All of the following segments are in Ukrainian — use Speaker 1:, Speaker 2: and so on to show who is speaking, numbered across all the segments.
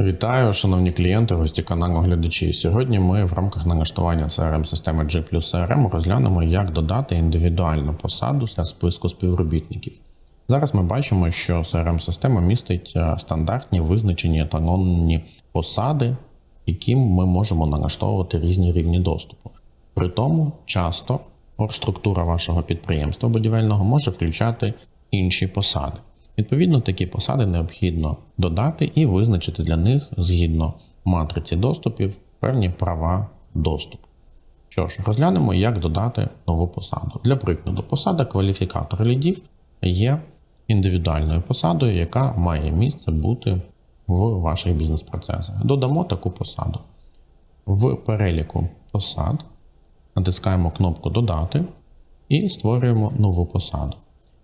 Speaker 1: Вітаю, шановні клієнти, гості каналу глядачі. Сьогодні ми в рамках налаштування crm системи G CRM розглянемо, як додати індивідуальну посаду для списку співробітників. Зараз ми бачимо, що crm система містить е, стандартні визначені еталонні посади, яким ми можемо налаштовувати різні рівні доступу. При тому часто оргструктура вашого підприємства будівельного може включати інші посади. Відповідно, такі посади необхідно додати і визначити для них згідно матриці доступів певні права доступу. Що ж, розглянемо, як додати нову посаду. Для прикладу, посада кваліфікатор лідів є індивідуальною посадою, яка має місце бути в ваших бізнес-процесах. Додамо таку посаду. В переліку посад натискаємо кнопку Додати і створюємо нову посаду.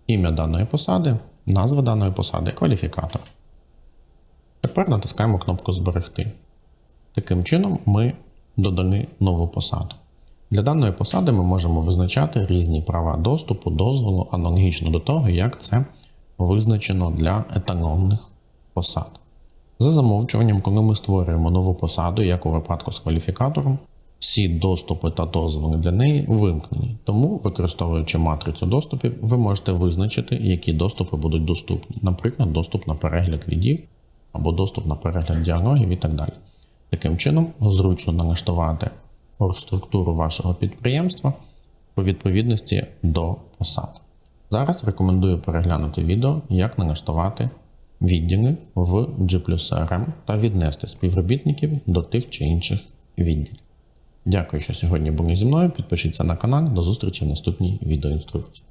Speaker 1: Ім'я даної посади, назва даної посади, кваліфікатор. Тепер натискаємо кнопку Зберегти. Таким чином, ми додали нову посаду. Для даної посади ми можемо визначати різні права доступу, дозволу, аналогічно до того, як це визначено для еталонних посад. За замовчуванням, коли ми створюємо нову посаду, як у випадку з кваліфікатором, всі доступи та дозволи для неї вимкнені. Тому, використовуючи матрицю доступів, ви можете визначити, які доступи будуть доступні, наприклад, доступ на перегляд лідів або доступ на перегляд діалогів і так далі. Таким чином, зручно налаштувати оргструктуру вашого підприємства по відповідності до посад. Зараз рекомендую переглянути відео, як налаштувати відділи в G CRM та віднести співробітників до тих чи інших відділів. Дякую, що сьогодні були зі мною. Підпишіться на канал. До зустрічі в наступній відеоінструкції.